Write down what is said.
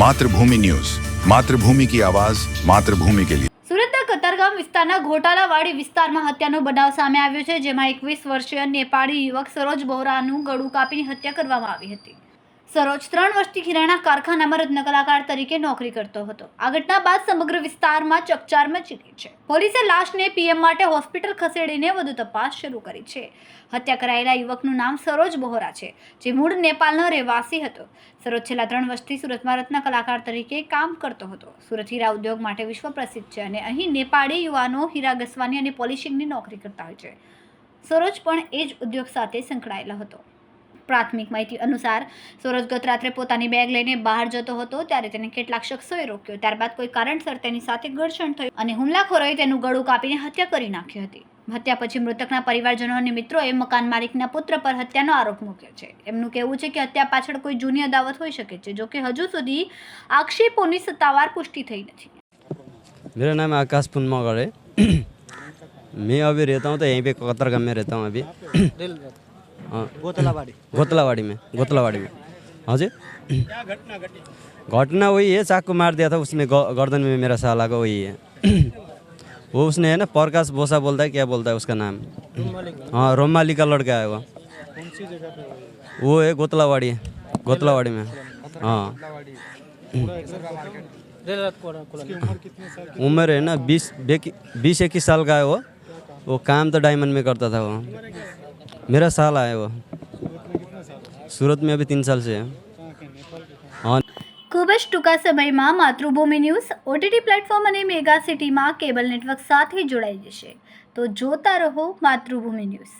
Mathrubhumi news. Mathrubhumi કી આવાજ, માતૃભૂમિ કે લીએ સુરતના કતારગામ વિસ્તારના ઘોટાલાવાડી વિસ્તારમાં હત્યાનો બનાવ સામે આવ્યો છે, જેમાં એકવીસ વર્ષીય નેપાળી યુવક સરોજ બોહરાનું ગળું કાપીને હત્યા કરવામાં આવી હતી. સરોજ ત્રણ વર્ષથી કિરાણા કારખાનામાં રત્ન કલાકાર તરીકે નોકરી કરતો હતો. આ ઘટના બાદ સમગ્ર વિસ્તારમાં ચકચાર મચી ગઈ છે. પોલીસે લાશને પીએમ માટે હોસ્પિટલ ખસેડીને વધુ તપાસ શરૂ કરી છે. હત્યા કરાયેલા યુવકનું નામ સરોજ બોહરા છે, જે મૂળ નેપાળનો રહેવાસી હતો. સરોજ છેલ્લા ત્રણ વર્ષથી સુરતમાં રત્ન કલાકાર તરીકે કામ કરતો હતો. સુરત હીરા ઉદ્યોગ માટે વિશ્વ પ્રસિદ્ધ છે અને અહીં નેપાળી યુવાનો હીરા ઘસવાની અને પોલિશિંગની નોકરી કરતા હોય છે. સરોજ પણ એ જ ઉદ્યોગ સાથે સંકળાયેલો હતો. પ્રાથમિક માહિતી અનુસાર સરોજ ગત રાત્રે પોતાની બેગ લઈને બહાર જતો હતો ત્યારે તેને કેટલાક શખ્સોએ રોક્યો ત્યારબાદ કોઈ કારણસર તેની સાથે ઘર્ષણ થયું અને હુમલાખોરોએ તેનું ગળું કાપીને હત્યા કરી નાખી હતી હત્યા પછી મૃતકના પરિવારજનો અને મિત્રોએ મકાન માલિકના પુત્ર પર હત્યાનો આરોપ મૂક્યો છે એમનું કહેવું છે કે હત્યા પાછળ કોઈ જૂની અદાવત હોઈ શકે છે જોકે હજુ સુધી આક્ષેપોની સત્તાવાર પુષ્ટિ થઈ નથી मेरा नाम है आकाश पुनमगर है मैं अभी रहता हूँ तो यहीं पे कतरगाम में रहता हूँ अभी गोतलाबाड़ी। गोतलावाड़ी में गोतलावाड़ी में। हाँ जी घटना वही है, चाकू मार दिया था, उसने गर्दन में मेरा साला का वही है। वो उसने है ना, प्रकाश बोसा बोलता है, क्या बोलता है उसका नाम? हाँ रोमाली का लड़का है वो। वो है गोतलावाड़ी गोतलावाड़ी में। हाँ। उम्र है ना, बीस बीस इक्कीस साल का है वो। वो काम तो डायमंड में करता था वो। मेरा साल है वो सूरत में अभी तीन साल से है हाँ ખૂબ જ ટૂંકા સમયમાં માતૃભૂમિ ન્યૂઝ ઓટીટી પ્લેટફોર્મ અને મેગા સિટીમાં કેબલ નેટવર્ક સાથે જોડાઈ જશે તો જોતા રહો માતૃભૂમિ ન્યૂઝ